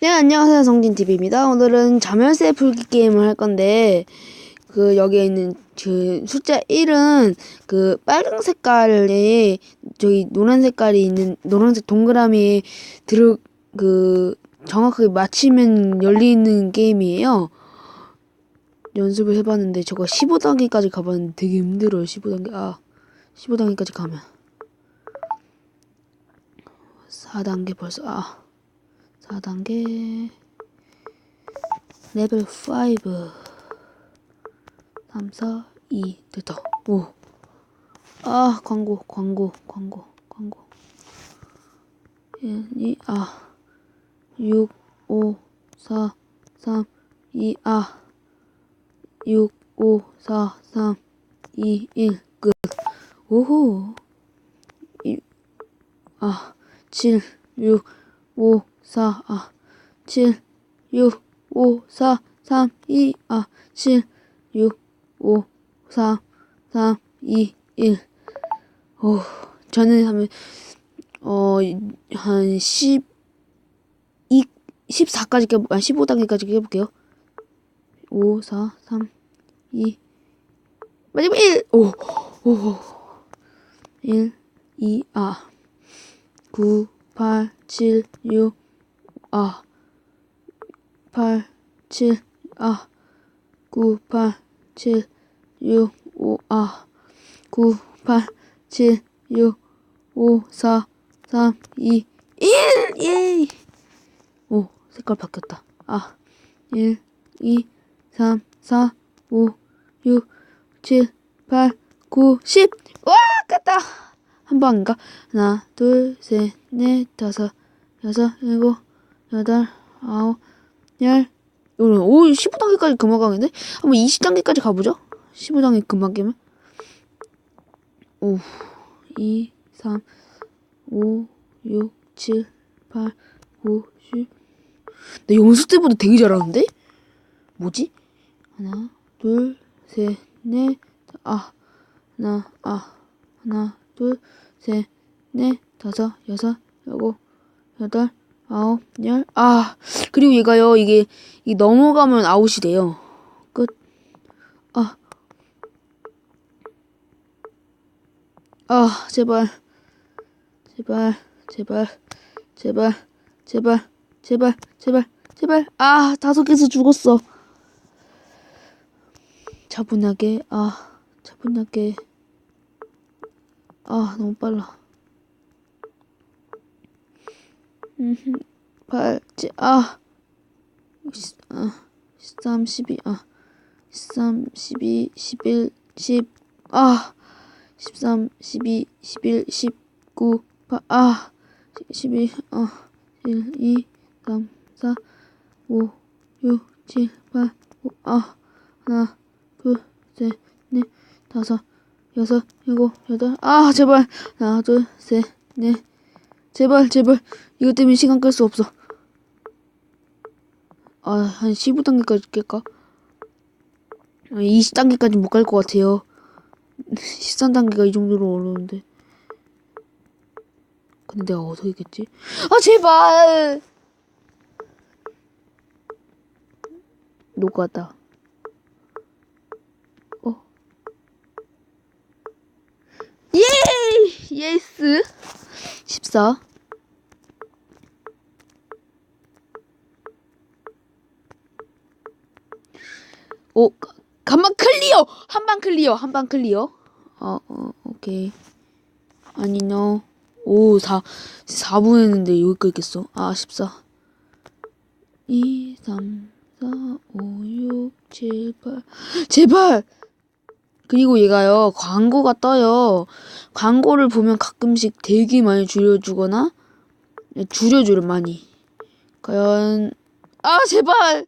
네, 안녕하세요. 성진TV입니다. 오늘은 자멸세 풀기 게임을 할 건데, 그, 여기에 있는 그 숫자 1은 그 빨강 색깔에, 저기 노란 색깔이 있는, 노란색 동그라미에 들어, 그, 정확하게 맞히면 열리는 게임이에요. 연습을 해봤는데, 저거 15단계까지 가봤는데 되게 힘들어요. 15단계. 아, 15단계까지 가면. 4단계 벌써, 아. 4단계. 레벨 5 3, 4, 2 됐다. 오. 아 광고 광고 광고 광고. 1, 2, 아. 6, 5, 4, 3, 2, 아. 6, 5, 4, 3, 2, 1 끝. 오호. 1, 아. 7, 6, 5, 4, 아, 7, 6, 5, 4, 3, 2, 아, 7, 6, 5, 4, 3, 2, 1. 오, 저는 하면, 어, 한 10, 2, 14까지 깨, 아, 15단계까지 깨볼게요. 5, 4, 3, 2, 마지막 1! 오, 오, 1, 2, 아, 9, 8, 7, 6, 아, 8, 7, 아, 9, 8, 7, 6, 5, 아, 9, 8, 7, 6, 5, 4, 3, 2, 1, 예! 오, 색깔 바뀌었다. 아, 1, 2, 3, 4, 5, 6, 7, 8, 9, 10! 와, 깼다! 한 방인가? 하나, 둘, 셋, 넷, 다섯, 여섯, 일곱, 여덟, 아홉, 열. 오늘 오 15단계까지 금방 가겠네? 한번 20단계까지 가보죠. 15단계 금방 깨면. 5, 2, 3, 5, 6, 7, 8, 9, 10. 나 연습 때보다 되게 잘하는데? 뭐지? 하나, 둘, 셋, 넷, 아, 하나, 아, 하나, 둘, 셋, 넷, 다섯, 여섯, 일곱, 여덟, 아홉, 열. 아, 그리고 얘가요, 이게, 이 넘어가면 아웃이 돼요. 끝. 아. 아, 제발. 제발, 제발, 제발, 제발, 제발, 제발, 제발. 아, 다섯 개에서 죽었어. 차분하게, 아, 차분하게. 아, 너무 빨라. 음, 8, 7, 아, 10, 아, 13, 12, 아, 13, 12, 11, 10, 아, 13, 12, 11, 19, 8, 아, 12, 아, 1, 2, 3, 4, 5, 6, 7, 8, 5, 아, 하나, 둘, 셋, 넷, 다섯, 여섯, 일곱, 여덟, 아, 제발, 하나, 둘, 셋, 넷, 제발, 제발. 이것 때문에 시간 끌 수 없어. 아, 한 15단계까지 깰까? 20단계까지 못 갈 것 같아요. 13단계가 이 정도로 어려운데. 근데 내가 어디서 있겠지? 아, 제발! 녹았다. 어. 예! 예스! 14. 오, 한방 클리어! 한 방 클리어! 한 방 클리어! 어, 어, 오케이. 아니, 너. 오, 4, 4분 했는데 여기까지 있겠어. 아, 14. 2, 3, 4, 5, 6, 7, 8. 제발! 그리고 얘가요, 광고가 떠요. 광고를 보면 가끔씩 되게 많이 줄여주거나, 줄여줘요, 많이. 과연, 아, 제발!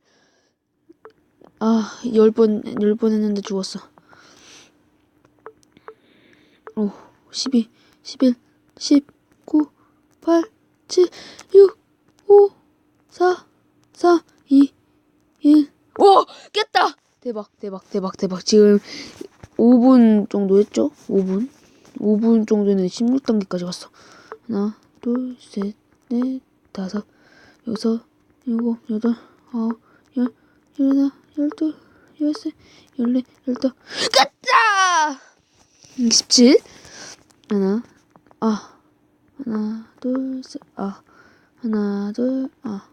아, 열 번, 열 번 했는데 죽었어. 오, 12, 11, 19, 8, 7, 6, 5, 4, 4, 2, 1. 오! 깼다! 대박, 대박, 대박, 대박. 지금 5분 정도 했죠? 5분. 5분 정도는 16단계까지 갔어. 하나, 둘, 셋, 넷, 다섯, 여섯, 일곱, 여덟, 아홉, 열, 열하나, 열둘, 열세, 열네, 열다. 끝자! 십칠. 하나, 아, 하나, 둘, 셋, 아, 하나, 둘, 아,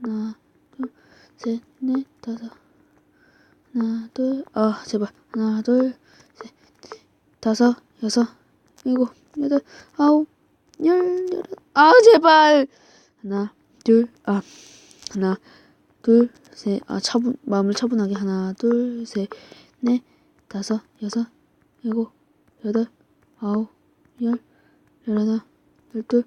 하나, 둘, 셋, 넷, 다섯. 하나, 둘, 아, 제발. 하나, 둘, 셋, 다섯, 여섯, 일곱, 여덟, 아홉, 열, 열, 아, 제발. 하나, 둘, 아, 하나, 둘, 셋, 아, 차분, 마음을 차분하게. 하나, 둘, 셋, 넷, 다섯, 여섯, 일곱, 여덟, 아홉, 열, 열하나, 열둘,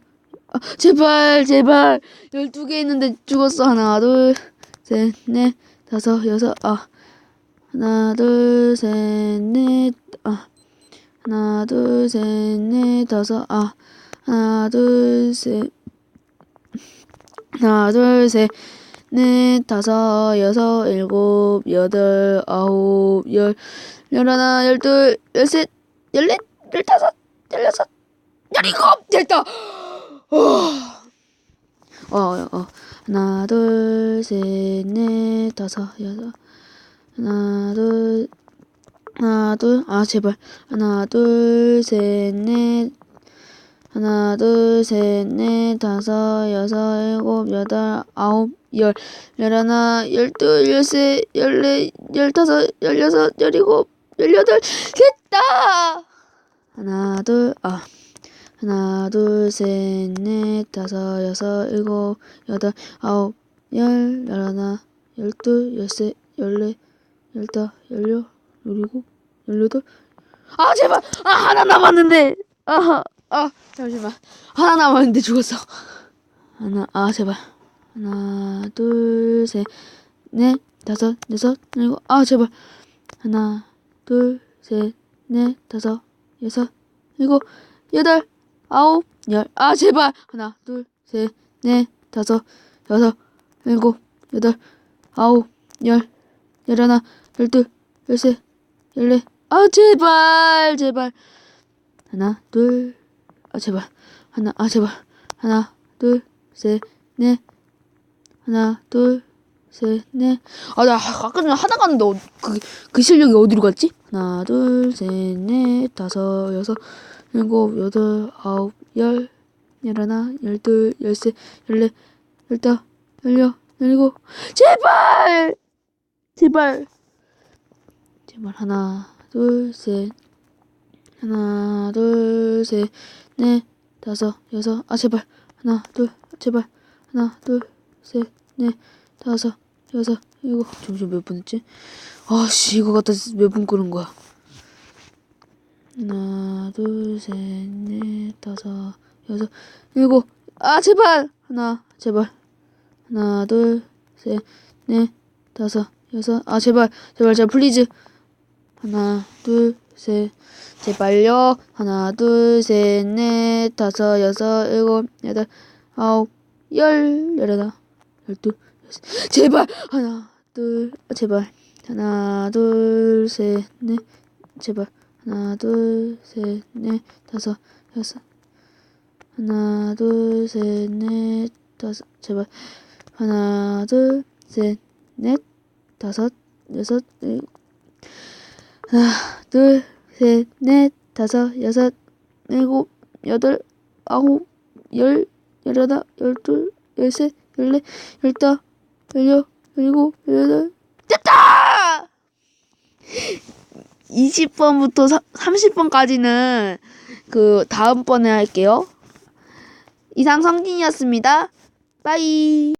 아, 제발, 제발. 열두 개 있는데 죽었어. 하나, 둘, 셋, 넷, 다섯, 여섯, 아. 하나, 둘, 셋, 넷, 아. 하나, 둘, 셋, 넷, 다섯, 아. 하나, 둘, 셋. 하나, 둘, 셋, 넷, 다섯, 여섯, 일곱, 여덟, 아홉, 열, 열하나, 열둘, 열셋, 열넷, 열다섯, 열여섯, 열일곱, 됐다! 어, 어, 어. 하나, 둘, 셋, 넷, 다섯, 여섯. 하나, 둘, 하나, 둘, 아, 제발. 하나, 둘, 셋, 넷. 하나, 둘, 셋, 넷, 다섯, 여섯, 일곱, 여덟, 아홉, 열. 열하나, 열둘, 열셋, 열넷, 열다섯, 열여섯, 열일곱, 열여덟. 됐다! 하나, 둘, 아. 하나, 둘, 셋, 넷, 다섯, 여섯, 일곱, 여덟, 아홉, 열, 열하나, 열둘, 열셋, 열넷, 열다, 열여, 열일곱, 열여덟. 아, 제발! 아, 하나 남았는데! 아, 아, 잠시만. 하나 남았는데 죽었어. 하나, 아, 제발. 하나, 둘, 셋, 넷, 다섯, 여섯, 일곱, 아, 제발. 하나, 둘, 셋, 넷, 다섯, 여섯, 일곱, 여덟, 아홉, 열. 아, 제발. 하나, 둘, 셋, 넷, 다섯, 여섯, 일곱, 여덟, 아홉, 열, 열하나, 열둘, 열셋, 열넷. 아, 제발, 제발. 하나, 둘, 아, 제발. 하나, 아, 제발. 하나, 둘, 셋, 넷. 하나, 둘, 셋, 넷. 아, 나 아까 전에 하나 갔는데 어, 그, 그 실력이 어디로 갔지? 하나, 둘, 셋, 넷, 다섯, 여섯, 일곱, 여덟, 아홉, 열, 열하나, 열둘, 열셋, 열넷, 열다, 열여, 열일곱. 제발! 제발! 제발 하나, 둘, 셋. 하나, 둘, 셋, 넷, 다섯, 여섯. 아, 제발. 하나, 둘, 제발. 하나, 둘, 셋, 넷, 다섯, 여섯, 일곱. 잠시만 몇분 했지? 아, 씨, 이거 갖다 몇분 끄는 거야. 하나, 둘, 셋, 넷, 다섯, 여섯, 일곱. 아, 제발! 하나, 제발. 하나, 둘, 셋, 넷, 다섯, 여섯. 아, 제발. 제발, 제발, 플리즈. 하나, 둘, 셋. 제발요. 하나, 둘, 셋, 넷, 다섯, 여섯, 일곱, 여덟, 아홉, 열, 열하나, 열둘, 열셋. 제발! 하나, 둘, 아, 제발. 하나, 둘, 셋, 넷. 제발. 하나, 둘, 셋, 넷, 다섯, 여섯. 하나, 둘, 셋, 넷, 다섯. 제발. 하나, 둘, 셋, 넷, 다섯, 여섯, 일곱. 하나, 둘, 셋, 넷, 다섯, 여섯, 일곱, 여덟, 아홉, 열, 열하나, 열둘, 열셋, 열넷, 열다, 열여, 열일곱, 열여덟. 됐다! 20번부터 30번까지는 그 다음번에 할게요. 이상 성진이었습니다. 빠이.